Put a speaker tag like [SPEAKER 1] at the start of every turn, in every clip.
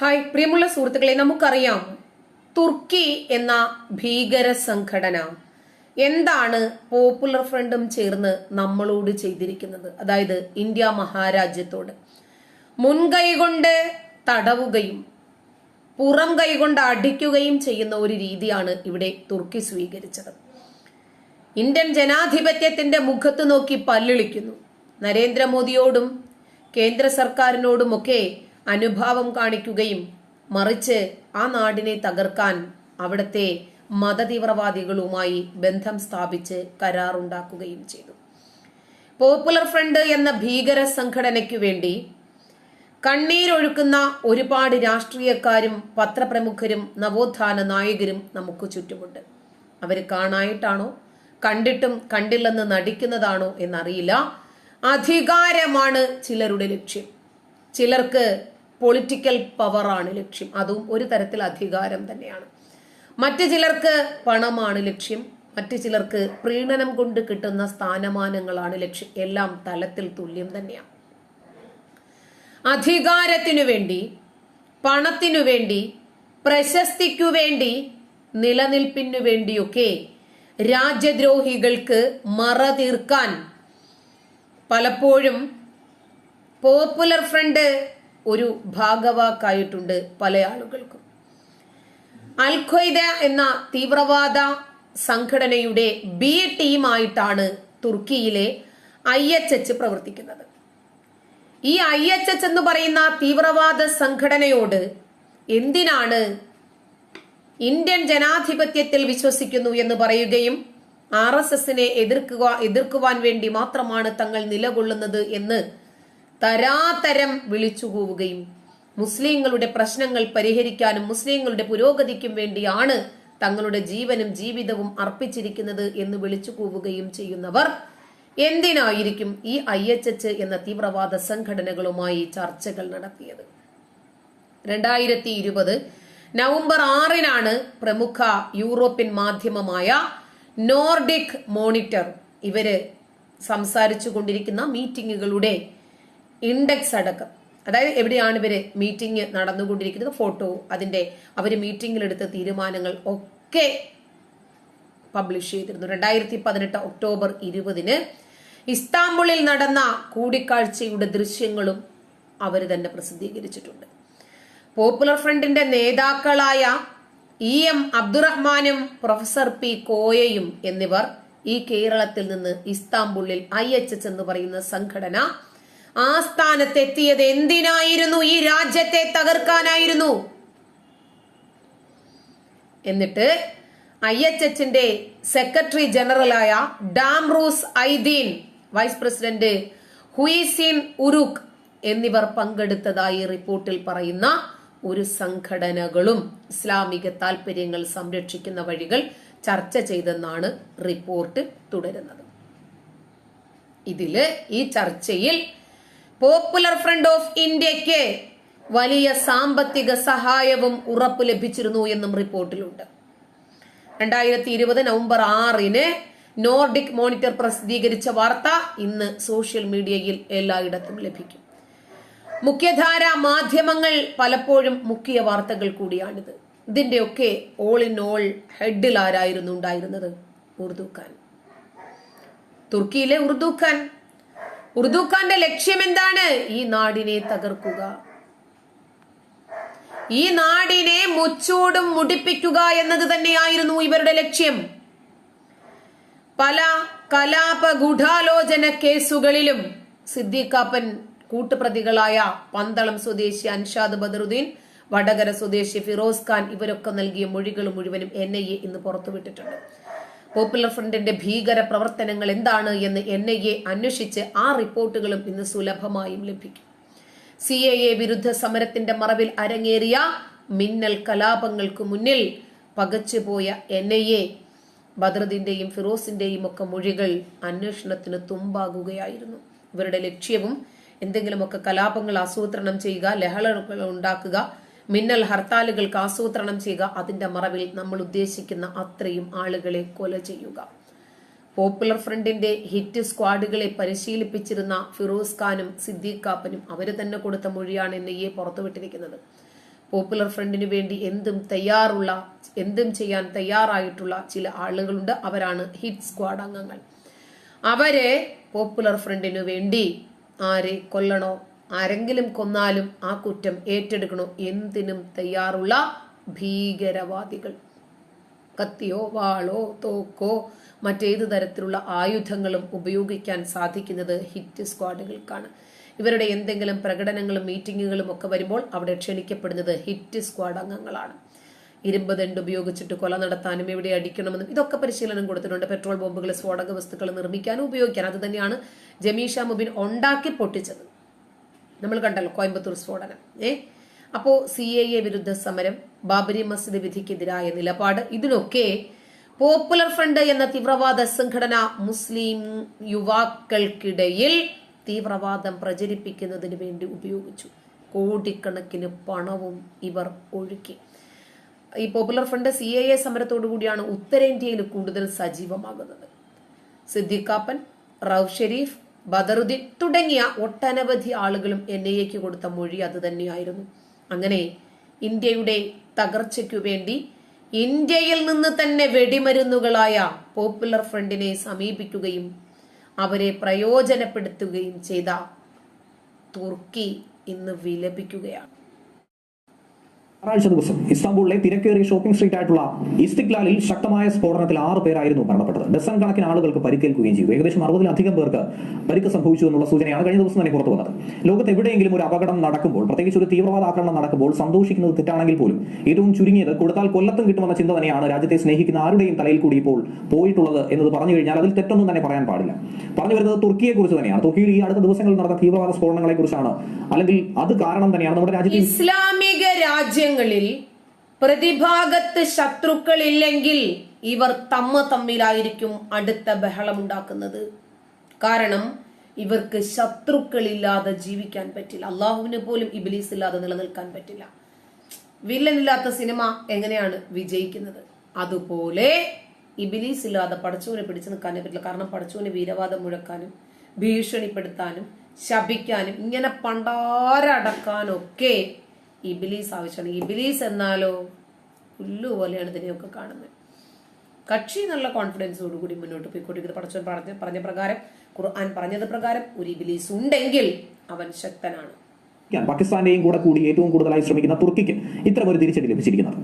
[SPEAKER 1] Hi പ്രിയമുള്ള സുഹൃത്തുക്കളെ നമുക്കറിയാം തുർക്കി എന്ന ഭീകര സംഘടന എന്താണ് പോപ്പുലർ ഫ്രണ്ടും ചേർന്ന് നമ്മളോട് ചെയ്തിരിക്കുന്നത്? അതായത് ഇന്ത്യ മഹാരാജ്യത്തോട്. മുൻകൈ കൊണ്ട് തടവുകയും പുറം കൈകൊണ്ട് അടിക്കുകയും ചെയ്യുന്ന ഒരു രീതിയാണ് ഇവിടെ തുർക്കി സ്വീകരിച്ചത്. ഇന്ത്യൻ ജനാധിപത്യത്തിന്റെ മുഖത്ത് നോക്കി പല്ലിളിക്കുന്നു. നരേന്ദ്രമോദിയോടും കേന്ദ്ര സർക്കാരിനോടുമൊക്കെ അനുഭാവം കാണിക്കുകയും മറിച്ച് ആ നാടിനെ തകർക്കാൻ അവിടുത്തെ മതതീവ്രവാദികളുമായി ബന്ധം സ്ഥാപിച്ച് കരാറുണ്ടാക്കുകയും ചെയ്തു. പോപ്പുലർ ഫ്രണ്ട് എന്ന ഭീകര സംഘടനയ്ക്കു വേണ്ടി കണ്ണീരൊഴുക്കുന്ന ഒരുപാട് രാഷ്ട്രീയക്കാരും പത്രപ്രമുഖരും നവോത്ഥാന നായകരും നമുക്ക് ചുറ്റുമുണ്ട്. അവർ കാണായിട്ടാണോ? കണ്ടിട്ടും കണ്ടില്ലെന്ന് നടിക്കുന്നതാണോ എന്നറിയില്ല. അധികാരമാണ് ചിലരുടെ ലക്ഷ്യം. ചിലർക്ക് പൊളിറ്റിക്കൽ പവറാണ് ലക്ഷ്യം. അതും ഒരു തരത്തിൽ അധികാരം തന്നെയാണ്. മറ്റു ചിലർക്ക് പണമാണ് ലക്ഷ്യം. മറ്റു ചിലർക്ക് പ്രീണനം കൊണ്ട് കിട്ടുന്ന സ്ഥാനമാനങ്ങളാണ് ലക്ഷ്യം. എല്ലാം തലത്തിൽ തുല്യം തന്നെയാണ്. അധികാരത്തിനു വേണ്ടി പണത്തിനു വേണ്ടി പ്രശസ്തിക്കു വേണ്ടി നിലനിൽപ്പിനു വേണ്ടിയൊക്കെ രാജ്യദ്രോഹികൾക്ക് മറ തീർക്കാൻ പലപ്പോഴും പോപ്പുലർ ഫ്രണ്ട് ഒരു ഭാഗവാക്കായിട്ടുണ്ട് പല ആളുകൾക്കും. അൽ എന്ന തീവ്രവാദ സംഘടനയുടെ ബി ടീമായിട്ടാണ് തുർക്കിയിലെ ഐ എച്ച് എച്ച് പ്രവർത്തിക്കുന്നത്. ഈ ഐ എച്ച് എച്ച് എന്ന് പറയുന്ന തീവ്രവാദ സംഘടനയോട് എന്തിനാണ് ഇന്ത്യൻ ജനാധിപത്യത്തിൽ വിശ്വസിക്കുന്നു എന്ന് പറയുകയും ആർ എസ് എസിനെ എതിർക്കുക എതിർക്കുവാൻ വേണ്ടി മാത്രമാണ് തങ്ങൾ നിലകൊള്ളുന്നത് എന്ന് തരാതരം വിളിച്ചു പോവുകയും മുസ്ലിങ്ങളുടെ പ്രശ്നങ്ങൾ പരിഹരിക്കാനും മുസ്ലിങ്ങളുടെ പുരോഗതിക്കും വേണ്ടിയാണ് തങ്ങളുടെ ജീവനും ജീവിതവും അർപ്പിച്ചിരിക്കുന്നത് എന്ന് വിളിച്ചു കൂവുകയും ചെയ്യുന്നവർ. എന്തിനായിരിക്കും ഈ ഐ എച്ച് എച്ച് എന്ന തീവ്രവാദ സംഘടനകളുമായി ചർച്ചകൾ നടത്തിയത്? രണ്ടായിരത്തി ഇരുപത് നവംബർ ആറിനാണ് പ്രമുഖ യൂറോപ്യൻ മാധ്യമമായ നോർഡിക് മോണിറ്റർ ഇവർ സംസാരിച്ചു കൊണ്ടിരിക്കുന്ന മീറ്റിങ്ങുകളുടെ ഇൻഡെക്സ് അടക്കം. അതായത് എവിടെയാണ് ഇവർ മീറ്റിംഗ് നടന്നുകൊണ്ടിരിക്കുന്നത് ഫോട്ടോ അതിന്റെ അവർ മീറ്റിംഗിലെടുത്ത തീരുമാനങ്ങൾ ഒക്കെ പബ്ലിഷ് ചെയ്തിരുന്നു. രണ്ടായിരത്തി പതിനെട്ട് ഒക്ടോബർ ഇരുപതിന് ഇസ്താംബുളിൽ നടന്ന കൂടിക്കാഴ്ചയുടെ ദൃശ്യങ്ങളും അവർ തന്നെ പ്രസിദ്ധീകരിച്ചിട്ടുണ്ട്. പോപ്പുലർ ഫ്രണ്ടിന്റെ നേതാക്കളായ ഇ എം അബ്ദുറഹ്മാനും പ്രൊഫസർ പി കോയയും എന്നിവർ ഈ കേരളത്തിൽ നിന്ന് ഇസ്താംബുളിൽ ഐ എച്ച് എന്ന് പറയുന്ന സംഘടന ആസ്ഥാനത്തെത്തിയത് എന്തിനായിരുന്നു? ഈ രാജ്യത്തെ തകർക്കാനായിരുന്നു. എന്നിട്ട് ഐ എച്ച് എച്ചിന്റെ സെക്രട്ടറി ജനറലായ ഡാംറൂസ് ഐദീൻ വൈസ് പ്രസിഡന്റ് ഹുയിസിൻ ഉറുഖ് എന്നിവർ പങ്കെടുത്തതായി റിപ്പോർട്ടിൽ പറയുന്ന ഒരു സംഘടനകളും ഇസ്ലാമിക താൽപര്യങ്ങൾ സംരക്ഷിക്കുന്ന വഴികൾ ചർച്ച ചെയ്തെന്നാണ് റിപ്പോർട്ട് തുടരുന്നത്. ഇതിൽ ഈ ചർച്ചയിൽ പോപ്പുലർ ഫ്രണ്ട് ഓഫ് ഇന്ത്യയ്ക്ക് വലിയ സാമ്പത്തിക സഹായവും ഉറപ്പ് ലഭിച്ചിരുന്നു എന്നും റിപ്പോർട്ടിലുണ്ട്. രണ്ടായിരത്തി ഇരുപത് നവംബർ ആറിന് നോർഡിക് മോണിറ്റർ പ്രസിദ്ധീകരിച്ച വാർത്ത ഇന്ന് സോഷ്യൽ മീഡിയയിൽ എല്ലായിടത്തും ലഭിക്കും. മുഖ്യധാര മാധ്യമങ്ങൾ പലപ്പോഴും മുഖ്യ വാർത്തകൾ കൂടിയാണിത്. ഇതിന്റെയൊക്കെ ഓൾ ഇൻ ഓൾ ഹെഡിൽ ആരായിരുന്നു ഉണ്ടായിരുന്നത്? ഉറുദു ഖാൻ തുർക്കിയിലെ ഉറുദു ഖാൻ ഉറുദു ഖാന്റെ ലക്ഷ്യം എന്താണ് ഈ നാടിനെ തകർക്കുക. ഈ നാടിനെ മുച്ചൂടും മുടിപ്പിക്കുക എന്നത് തന്നെയായിരുന്നു ഇവരുടെ ലക്ഷ്യം. പല കലാപ ഗൂഢാലോചന കേസുകളിലും സിദ്ദീഖാപ്പൻ കൂട്ടുപ്രതികളായ പന്തളം സ്വദേശി അൻഷാദ് ബദറുദ്ദീൻ വടകര സ്വദേശി ഫിറോസ് ഖാൻ ഇവരൊക്കെ നൽകിയ മൊഴികൾ മുഴുവനും എൻ ഐ എ ഇന്ന് പുറത്തുവിട്ടിട്ടുണ്ട്. പോപ്പുലർ ഫ്രണ്ടിന്റെ ഭീകര പ്രവർത്തനങ്ങൾ എന്താണ് എന്ന് എൻ ഐ എ അന്വേഷിച്ച് ആ റിപ്പോർട്ടുകളും ഇന്ന് സുലഭമായും ലഭിക്കും. സി എ എ വിരുദ്ധ സമരത്തിന്റെ മറവിൽ അരങ്ങേറിയ മിന്നൽ കലാപങ്ങൾക്ക് മുന്നിൽ പകച്ചുപോയ എൻ ഐ എ ബദറുദ്ദീന്റെയും ഫിറോസിന്റെയും ഒക്കെ മൊഴികൾ അന്വേഷണത്തിന് തുമ്പാകുകയായിരുന്നു. ഇവരുടെ ലക്ഷ്യവും എന്തെങ്കിലുമൊക്കെ കലാപങ്ങൾ ആസൂത്രണം ചെയ്യുക ലഹളകൾ ഉണ്ടാക്കുക മിന്നൽ ഹർത്താലുകൾക്ക് ആസൂത്രണം ചെയ്യുക. അതിന്റെ മറവിൽ നമ്മൾ ഉദ്ദേശിക്കുന്ന അത്രയും ആളുകളെ കൊല ചെയ്യുക. പോപ്പുലർ ഫ്രണ്ടിന്റെ ഹിറ്റ് സ്ക്വാഡുകളെ പരിശീലിപ്പിച്ചിരുന്ന ഫിറോസ് ഖാനും സിദ്ദീഖ് കാപ്പനും അവർ തന്നെ കൊടുത്ത മൊഴിയാണ് എൻ ഐ എ പുറത്തുവിട്ടിരിക്കുന്നത് പോപ്പുലർ ഫ്രണ്ടിന് വേണ്ടി എന്തും തയ്യാറുള്ള എന്തും ചെയ്യാൻ തയ്യാറായിട്ടുള്ള ചില ആളുകളുണ്ട്. അവരാണ് ഹിറ്റ് സ്ക്വാഡ് അംഗങ്ങൾ. അവരെ പോപ്പുലർ ഫ്രണ്ടിനു വേണ്ടി ആരെ കൊല്ലണോ? ആരെങ്കിലും കൊന്നാലും ആ കുറ്റം ഏറ്റെടുക്കണോ എന്തിനും തയ്യാറുള്ള ഭീകരവാദികൾ. കത്തിയോ വാളോ തോക്കോ മറ്റേത് തരത്തിലുള്ള ആയുധങ്ങളും ഉപയോഗിക്കാൻ സാധിക്കുന്നത് ഹിറ്റ് സ്ക്വാഡുകൾക്കാണ്. ഇവരുടെ എന്തെങ്കിലും പ്രകടനങ്ങളും മീറ്റിങ്ങുകളും ഒക്കെ വരുമ്പോൾ അവിടെ ക്ഷണിക്കപ്പെടുന്നത് ഹിറ്റ് സ്ക്വാഡ് അംഗങ്ങളാണ്. ഇരുമ്പ് ദണ്ട് ഉപയോഗിച്ചിട്ട് കൊല നടത്താനും എവിടെ അടിക്കണമെന്നും ഇതൊക്കെ പരിശീലനം കൊടുത്തിട്ടുണ്ട്. പെട്രോൾ ബോംബുകൾ സ്ഫോടക വസ്തുക്കൾ നിർമ്മിക്കാനും ഉപയോഗിക്കാൻ. അത് തന്നെയാണ് ജമീഷ മുബിൻ ഉണ്ടാക്കി പൊട്ടിച്ചത്. നമ്മൾ കണ്ടല്ലോ കോയമ്പത്തൂർ സ്ഫോടനം. ഏ? അപ്പോ സി എ എ വിരുദ്ധ സമരം ബാബരി മസ്ജിദ് വിധിക്കെതിരായ നിലപാട് ഇതിനൊക്കെ പോപ്പുലർ ഫ്രണ്ട് എന്ന തീവ്രവാദ സംഘടന മുസ്ലിം യുവാക്കൾക്കിടയിൽ തീവ്രവാദം പ്രചരിപ്പിക്കുന്നതിന് വേണ്ടി ഉപയോഗിച്ചു. കോടിക്കണക്കിന് പണവും ഇവർ ഒഴുക്കി. ഈ popular front C A A സമരത്തോടു കൂടിയാണ് ഉത്തരേന്ത്യയിൽ കൂടുതൽ സജീവമാകുന്നത്. സിദ്ദിഖാപ്പൻ റൌഫ് ഷെരീഫ് ബദറുദ്ദീൻ തുടങ്ങിയ ഒട്ടനവധി ആളുകളും എൻ ഐ എക്ക് കൊടുത്ത മൊഴി അത് തന്നെയായിരുന്നു. അങ്ങനെ ഇന്ത്യയുടെ തകർച്ചയ്ക്കു വേണ്ടി ഇന്ത്യയിൽ നിന്ന് തന്നെ വെടിമരുന്നുകളായ പോപ്പുലർ ഫ്രണ്ടിനെ സമീപിക്കുകയും അവരെ പ്രയോജനപ്പെടുത്തുകയും ചെയ്ത തുർക്കി ഇന്ന് വിലപിക്കുകയാണ്.
[SPEAKER 2] ഞായറാഴ്ച ദിവസം ഇസ്താംബൂളിലെ തിരക്കേറിയ ഷോപ്പിംഗ് സ്ട്രീറ്റ് ആയിട്ടുള്ള ഇസ്തിക്ലാലിൽ ശക്തമായ സ്ഫോടനത്തിൽ ആറ് പേരായിരുന്നു മരണപ്പെട്ടത്. ഡസൺ കണക്കിന് ആളുകൾക്ക് പരിക്കേൽക്കുകയും ചെയ്തു. ഏകദേശം അറുപതിലധികം പേർക്ക് പരിക്ക് സംഭവിച്ചു എന്നുള്ള സൂചനയാണ് കഴിഞ്ഞ ദിവസം തന്നെ പുറത്തു വന്നത്. ലോകത്ത് എവിടെയെങ്കിലും ഒരു അപകടം നടക്കുമ്പോൾ പ്രത്യേകിച്ച് ഒരു തീവ്രവാദ ആക്രമണം നടക്കുമ്പോൾ സന്തോഷിക്കുന്നത് തെറ്റാണെങ്കിൽ പോലും ഏറ്റവും ചുരുങ്ങിയത് കൊടുത്താൽ കൊല്ലത്തും കിട്ടുമെന്ന ചിന്ത തന്നെയാണ് രാജ്യത്തെ സ്നേഹിക്കുന്ന ആരുടെയും തലയിൽ കൂടി ഇപ്പോൾ പോയിട്ടുള്ളത് എന്നത് പറഞ്ഞു കഴിഞ്ഞാൽ അതിൽ തെറ്റൊന്നും തന്നെ പറയാൻ പാടില്ല. പറഞ്ഞു വരുന്നത് തുർക്കിയെ കുറിച്ച് തന്നെയാണ്. തുർക്കിയിൽ ഈ അടുത്ത ദിവസങ്ങളിൽ നടന്ന തീവ്രവാദ സ്ഫോടനങ്ങളെ കുറിച്ചാണ്. അല്ലെങ്കിൽ അത് കാരണം തന്നെയാണ് നമ്മുടെ രാജ്യത്തെ
[SPEAKER 1] ഇസ്ലാമിക രാജ്യങ്ങളിൽ പ്രതിഭാഗത്ത് ശത്രുക്കളില്ലെങ്കിൽ ഇവർ തമ്മ തമ്മിലായിരിക്കും അടുത്ത ബഹളമുണ്ടാക്കുന്നത്. കാരണം ഇവർക്ക് ശത്രുക്കളില്ലാതെ ജീവിക്കാൻ പറ്റില്ല. അള്ളാഹുവിന് പോലും ഇബിലീസ് ഇല്ലാതെ നിലനിൽക്കാൻ പറ്റില്ല. വില്ലനില്ലാത്ത സിനിമ എങ്ങനെയാണ് വിജയിക്കുന്നത്? അതുപോലെ ഇബിലീസ് ഇല്ലാതെ പടച്ചോനെ പിടിച്ചു നിൽക്കാനേ പറ്റില്ല. കാരണം പടച്ചോനെ വീരവാദം മുഴക്കാനും ഭീഷണിപ്പെടുത്താനും ശപിക്കാനും ഇങ്ങനെ പണ്ടാരടക്കാനൊക്കെ ഇബിലീസ് ആവശ്യമാണ്. ഇബിലീസ് എന്നാലോ പുല്ലു പോലെയാണ് ഇതിനെയൊക്കെ കാണുന്നത്. കക്ഷി എന്നുള്ള കോൺഫിഡൻസോടുകൂടി മുന്നോട്ട് പോയിക്കൊണ്ടിരിക്കുന്നത് പടച്ചോൻ പറഞ്ഞ പറഞ്ഞ പ്രകാരം ഖുർആൻ പറഞ്ഞത് പ്രകാരം ഒരു ഇബിലീസ് ഉണ്ടെങ്കിൽ അവൻ ശക്തനാണ്.
[SPEAKER 2] പാകിസ്ഥാന്റെയും കൂടെ കൂടി ഏറ്റവും കൂടുതലായി ശ്രമിക്കുന്ന തുർക്കിക്ക് ഇത്തരം ഒരു തിരിച്ചടി ലഭിച്ചിരിക്കുന്നത്.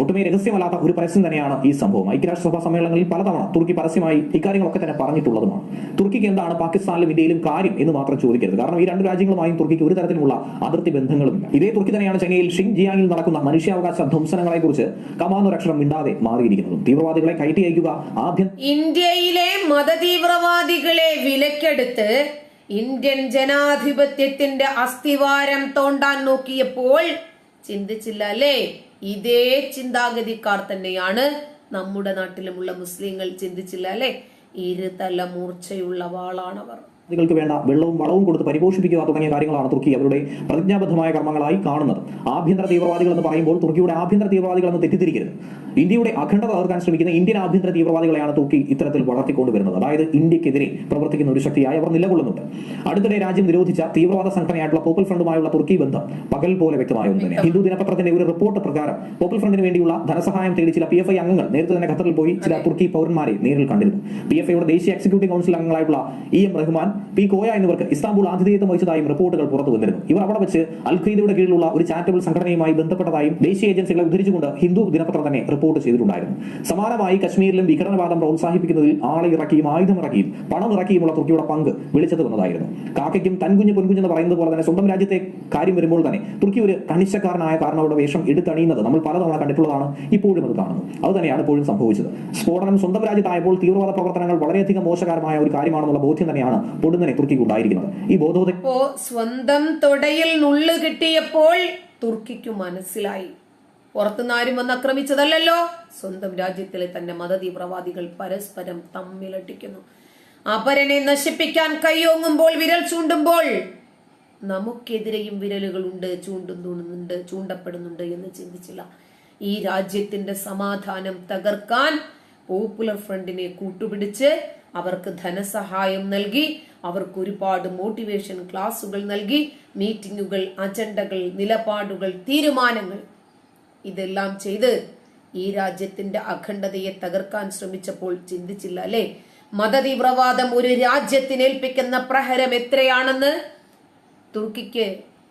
[SPEAKER 2] ഒട്ടുമേ രഹസ്യമല്ലാത്ത ഒരു പരസ്യം തന്നെയാണ് ഈ സംഭവം. ഐക്യരാഷ്ട്രസഭാ സമ്മേളനങ്ങളിൽ പലതവണ തുർക്കി പരസ്യമായി ഇക്കാര്യങ്ങളൊക്കെ തന്നെ പറഞ്ഞിട്ടുള്ളതുമാണ്. തുർക്കിക്ക് എന്താണ് പാകിസ്ഥാനിലും ഇന്ത്യയിലും കാര്യം എന്ന് മാത്രം ചോദിക്കരുത്. കാരണം ഈ രണ്ട് രാജ്യങ്ങളുമായും തുർക്കിക്ക് ഒരു തരത്തിലുള്ള അതിർത്തി ബന്ധങ്ങളുമില്ല. ഇതേ തുർക്കി തന്നെയാണ് ചൈനയിൽ ഷിങ് ജിയാങ്ങിൽ നടക്കുന്ന മനുഷ്യാവകാശ ധ്വംസനങ്ങളെ കുറിച്ച് കമാന്നൊരക്ഷരം മിണ്ടാതെ മാറിയിരിക്കുന്നതും. തീവ്രവാദികളെ കയറ്റി അയക്കുക ആദ്യം
[SPEAKER 1] ഇന്ത്യയിലെ മതതീവ്രവാദികളെ വിലക്കെടുത്ത് ഇന്ത്യൻ ജനാധിപത്യത്തിന്റെ അസ്ഥിവാരം തോണ്ടാൻ നോക്കിയപ്പോൾ ചിന്തിച്ചില്ല അല്ലേ ഇതേ ചിന്താഗതിക്കാർ തന്നെയാണ് നമ്മുടെ നാട്ടിലുമുള്ള മുസ്ലിങ്ങൾ ചിന്തിച്ചില്ല അല്ലേ ഇരുതല മൂർച്ചയുള്ള വാളാണവർ.
[SPEAKER 2] ൾക്ക് വേണ്ട വെള്ളവും വളവും കൊടുത്ത് പരിപോഷിപ്പിക്കുക തുടങ്ങിയ കാര്യങ്ങളാണ് തുർക്കി അവരുടെ പ്രതിജ്ഞാബദ്ധമായ കർമ്മങ്ങളായി കാണുന്നത്. ആഭ്യന്തര തീവ്രവാദികൾ എന്ന് പറയുമ്പോൾ തുർക്കിയുടെ ആഭ്യന്തര തീവ്രവാദികൾ എന്ന് തെറ്റിദ്ധരിക്കരുത്. ഇന്ത്യയുടെ അഖണ്ഡത തകർക്കാൻ ശ്രമിക്കുന്ന ഇന്ത്യൻ ആഭ്യന്തര തീവ്രവാദികളെയാണ് തുർക്കി ഇത്തരത്തിൽ വളർത്തിക്കൊണ്ടുവരുന്നത്. അതായത് ഇന്ത്യക്കെതിരെ പ്രവർത്തിക്കുന്ന ഒരു ശക്തിയായി അവർ നിലകൊള്ളുന്നുണ്ട്. അടുത്തിടെ രാജ്യം നിരോധിച്ച തീവ്രവാദ സംഘടനയായിട്ടുള്ള പോപ്പൽ ഫ്രണ്ടുമായുള്ള തുർക്കി ബന്ധം പകൽ പോലെ വ്യക്തമായ ഒന്ന് ഹിന്ദു ദിനപത്രത്തിന്റെ ഒരു റിപ്പോർട്ട് പ്രകാരം പോപ്പൽ ഫ്രണ്ടിന് വേണ്ടിയുള്ള ധനസഹായം തേടി ചില പി എഫ് ഐ അംഗങ്ങൾ നേരത്തെ തന്നെ ഖത്തറിൽ പോയി ചില തുർക്കി പൗരന്മാരെ നേരിൽ കണ്ടിരുന്നു. പി എഫ് ഐയുടെ ദേശീയ executive council അംഗങ്ങളായിട്ടുള്ള E M Rahman P Koya എന്നിവർക്ക് ഇസ്താംബൂൾ ആതിഥേയത്വം വഹിച്ചതായും റിപ്പോർട്ടുകൾ പുറത്തു വന്നിരുന്നു. ഇവർ അവിടെ വെച്ച് അൽ ഖൈദയുടെ കീഴിലുള്ള ഒരു ചാരിറ്റബിൾ സംഘടനയുമായി ബന്ധപ്പെട്ടതായും ദേശീയ ഏജൻസികളെ ഉദ്ധരിച്ചുകൊണ്ട് ഹിന്ദു ദിനപത്രം തന്നെ റിപ്പോർട്ട് ചെയ്തിട്ടുണ്ടായിരുന്നു. സമാനമായി കശ്മീരിലും വിഘടനവാദം പ്രോത്സാഹിപ്പിക്കുന്നതിൽ ആളെ ഇറക്കിയും ആയുധം ഇറക്കിയും പണം ഇറക്കിയുമുള്ള തുർക്കിയുടെ പങ്ക് വിളിച്ചത് വന്നതായിരുന്നു. കാക്കയ്ക്കും തൻകുഞ്ഞ് പൊൻകുഞ്ഞെന്ന് പറയുന്നത് പോലെ തന്നെ സ്വന്തം രാജ്യത്തെ കാര്യം വരുമ്പോൾ തന്നെ തുർക്കി ഒരു കണിശക്കാരനായ കാരണവരുടെ വേഷം എടുത്തണിയുന്നത് നമ്മൾ പലതവണ കണ്ടിട്ടുള്ളതാണ് ഇപ്പോഴും അത് കാണുന്നു. അത് തന്നെയാണ് ഇപ്പോഴും സംഭവിച്ചത്. സ്ഫോടനം സ്വന്തം രാജ്യത്തായപ്പോൾ തീവ്രവാദ പ്രവർത്തനങ്ങൾ വളരെയധികം മോശകരമായ ഒരു കാര്യമാണെന്നുള്ള ബോധ്യം തന്നെയാണ് പൊടുന്നനെ തുർക്കിക്ക് ഉണ്ടായിരിക്കുന്നത് ഈ ബോധോദയം
[SPEAKER 1] സ്വന്തം തൊടയിൽ നുള്ളു കിട്ടിയപ്പോൾ തുർക്കിക്കു മനസ്സിലായി. പുറത്തുനിന്ന് ആരും വന്ന് ആക്രമിച്ചതല്ലല്ലോ. സ്വന്തം രാജ്യത്തിലെ തന്നെ മതതീവ്രവാദികൾ പരസ്പരം തമ്മിലടിക്കുന്നു. അപരനെ നശിപ്പിക്കാൻ കൈയോങ്ങുമ്പോൾ വിരൽ ചൂണ്ടുമ്പോൾ നമുക്കെതിരെയും വിരലുകൾ വിരലുകളുണ്ട് ചൂണ്ടുന്നുണ്ട് ചൂണ്ടപ്പെടുന്നുണ്ട് എന്ന് ചിന്തിച്ചില്ല. ഈ രാജ്യത്തിന്റെ സമാധാനം തകർക്കാൻ പോപ്പുലർ ഫ്രണ്ടിനെ കൂട്ടുപിടിച്ച് അവർക്ക് ധനസഹായം നൽകി അവർക്ക് ഒരുപാട് മോട്ടിവേഷൻ ക്ലാസുകൾ നൽകി മീറ്റിങ്ങുകൾ അജണ്ടകൾ നിലപാടുകൾ തീരുമാനങ്ങൾ. ഇതെല്ലാം ചെയ്ത് ഈ രാജ്യത്തിന്റെ അഖണ്ഡതയെ തകർക്കാൻ ശ്രമിച്ചപ്പോൾ ചിന്തിച്ചില്ല അല്ലെ? മതതീവ്രവാദം ഒരു രാജ്യത്തിനേൽപ്പിക്കുന്ന പ്രഹരം എത്രയാണെന്ന്? തുർക്കിക്ക്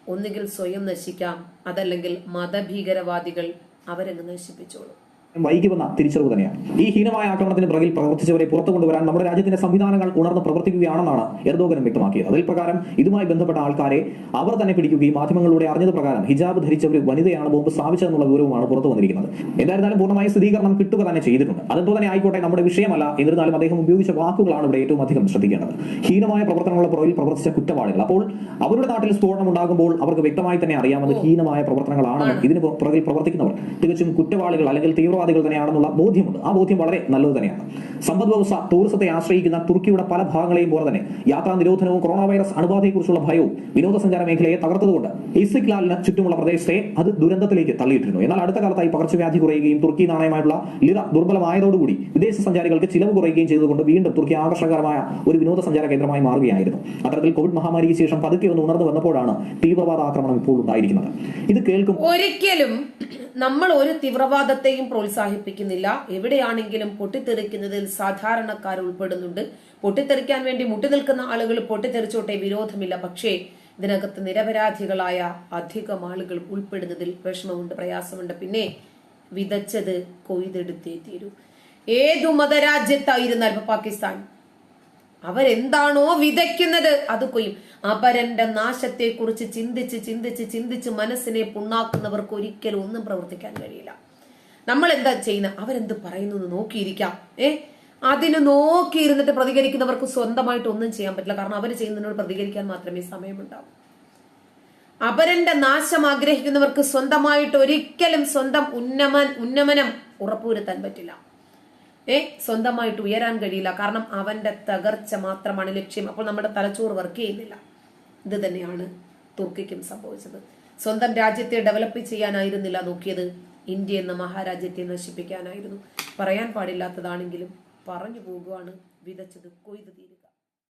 [SPEAKER 1] ഒന്നുകിൽ സ്വയം നശിക്കാം അതല്ലെങ്കിൽ മതഭീകരവാദികൾ അവരങ്ങ് നശിപ്പിച്ചോളും.
[SPEAKER 2] വൈകി വന്ന തിരിച്ചറിവ് തന്നെയാണ്. ഈ ഹീനമായ ആക്രമണത്തിന് പിറകിൽ പ്രവർത്തിച്ചവരെ പുറത്തു കൊണ്ടുവരാൻ നമ്മുടെ രാജ്യത്തിന്റെ സംവിധാനങ്ങൾ ഉണർന്ന് പ്രവർത്തിക്കുകയാണെന്നാണ് എർദോഗനും വ്യക്തമാക്കിയത്. അതിൽ പ്രകാരം ഇതുമായി ബന്ധപ്പെട്ട ആൾക്കാരെ അവർ തന്നെ പിടിക്കുകയും മാധ്യമങ്ങളിലൂടെ അറിഞ്ഞത് പ്രകാരം ഹിജാബ് ധരിച്ച ഒരു വനിതയാണ് ബോംബ് സ്ഥാപിച്ചതെന്നുള്ള വിവരവുമാണ് പുറത്തു വന്നിരിക്കുന്നത്. എന്തായിരുന്നാലും പൂർണമായ സ്ഥിരീകരണം കിട്ടുക തന്നെ ചെയ്തിട്ടുണ്ട്. അതെന്തോ തന്നെ ആയിക്കോട്ടെ നമ്മുടെ വിഷയമല്ല. എന്നിരുന്നാലും അദ്ദേഹം ഉപയോഗിച്ച വാക്കുകളാണ് ഇവിടെ ഏറ്റവും അധികം ശ്രദ്ധിക്കേണ്ടത്. ഹീനമായ പ്രവർത്തനങ്ങളുടെ പുറകിൽ പ്രവർത്തിച്ച കുറ്റവാളികൾ. അപ്പോൾ അവരുടെ നാട്ടിൽ സ്ഫോടനം ഉണ്ടാകുമ്പോൾ അവർക്ക് വ്യക്തമായി തന്നെ അറിയാമെന്ന് ഹീനമായ പ്രവർത്തനങ്ങളാണ് ഇതിന് പുറ- പുറകിൽ പ്രവർത്തിക്കുന്നവർ. തികച്ചും കുറ്റവാളികൾ അല്ലെങ്കിൽ തീവ്രവാദികൾ തന്നെയാണെന്നുള്ള ബോധ്യമുണ്ട്. ആ ബോധ്യം വളരെ നല്ലത് തന്നെയാണ്. സമ്പദ് വ്യവസ്ഥ ടൂറിസത്തെ ആശ്രയിക്കുന്ന തുർക്കിയുടെ പല ഭാഗങ്ങളെയും പോലെ തന്നെ യാത്രാ നിരോധനവും കൊറോണ വൈറസ് അണുബാധയെക്കുറിച്ചുള്ള ഭയവും വിനോദസഞ്ചാര മേഖലയെ തകർത്തതുകൊണ്ട് ഇസ്തിക്ലാലിന് ചുറ്റുമുള്ള പ്രദേശത്തെ അത് ദുരന്തത്തിലേക്ക് തള്ളിയിട്ടിരുന്നു. എന്നാൽ അടുത്ത കാലത്തായി പകർച്ചവ്യാധി കുറയുകയും തുർക്കി നാണയമായിട്ടുള്ള ലിറ ദുർബലമായതോടുകൂടി വിദേശ സഞ്ചാരികൾക്ക് ചിലവ് കുറയുകയും ചെയ്തുകൊണ്ട് വീണ്ടും തുർക്കി ആകർഷകരമായ ഒരു വിനോദസഞ്ചാര കേന്ദ്രമായി മാറുകയായിരുന്നു. അത്തരത്തിൽ കോവിഡ് മഹാമാരിക്ക് ശേഷം പതുക്കെ ഒന്ന് ഉണർന്നു വന്നപ്പോഴാണ് തീവ്രവാദ ആക്രമണം ഇപ്പോൾ ഉണ്ടായിരിക്കുന്നത്. ഇത് കേൾക്കും
[SPEAKER 1] ഒരിക്കലും നമ്മൾ ഒരു തീവ്രവാദത്തെയും പ്രോത്സാഹിപ്പിക്കുന്നില്ല. എവിടെയാണെങ്കിലും പൊട്ടിത്തെറിക്കുന്നതിൽ സാധാരണക്കാർ ഉൾപ്പെടുന്നുണ്ട്. പൊട്ടിത്തെറിക്കാൻ വേണ്ടി മുട്ടി നിൽക്കുന്ന ആളുകൾ പൊട്ടിത്തെറിച്ചോട്ടെ വിരോധമില്ല. പക്ഷേ ഇതിനകത്ത് നിരപരാധികളായ അധികം ആളുകൾ ഉൾപ്പെടുന്നതിൽ വിഷമമുണ്ട് പ്രയാസമുണ്ട്. പിന്നെ വിതച്ചത് കൊയ്തെടുത്തേ തീരൂ. ഏതു മതരാജ്യത്തായിരുന്നാൽ ഇപ്പൊ പാകിസ്ഥാൻ. അവരെന്താണോ വിതയ്ക്കുന്നത് അത് കൊയ്യും. അപരന്റെ നാശത്തെ കുറിച്ച് ചിന്തിച്ച് ചിന്തിച്ച് ചിന്തിച്ച് മനസ്സിനെ പുണ്ണാക്കുന്നവർക്ക് ഒരിക്കലും ഒന്നും പ്രവർത്തിക്കാൻ കഴിയില്ല. നമ്മൾ എന്താ ചെയ്യുന്നത് അവരെന്ത് പറയുന്നു എന്ന് നോക്കിയിരിക്കാം. ഏ? അതിന് നോക്കിയിരുന്നിട്ട് പ്രതികരിക്കുന്നവർക്ക് സ്വന്തമായിട്ട് ഒന്നും ചെയ്യാൻ പറ്റില്ല. കാരണം അവർ ചെയ്യുന്നതിനോട് പ്രതികരിക്കാൻ മാത്രമേ സമയമുണ്ടാവൂ. അപരന്റെ നാശം ആഗ്രഹിക്കുന്നവർക്ക് സ്വന്തമായിട്ട് ഒരിക്കലും സ്വന്തം ഉന്നമൻ ഉന്നമനം ഉറപ്പുവരുത്താൻ പറ്റില്ല. ഏ സ്വന്തമായിട്ട് ഉയരാൻ കഴിയില്ല. കാരണം അവന്റെ തകർച്ച മാത്രമാണ് ലക്ഷ്യം. അപ്പോൾ നമ്മുടെ തലച്ചോറ് വർക്ക് ചെയ്യുന്നില്ല. ഇത് തന്നെയാണ് തുർക്കിക്കും സംഭവിച്ചത്. സ്വന്തം രാജ്യത്തെ ഡെവലപ്പ് ചെയ്യാനായിരുന്നില്ല നോക്കിയത്. ഇന്ത്യ എന്ന മഹാരാജ്യത്തെ നശിപ്പിക്കാനായിരുന്നു. പറയാൻ പാടില്ലാത്തതാണെങ്കിലും പറഞ്ഞു പോകുവാണ് വിതച്ചത് കൊയ്തു തീരുക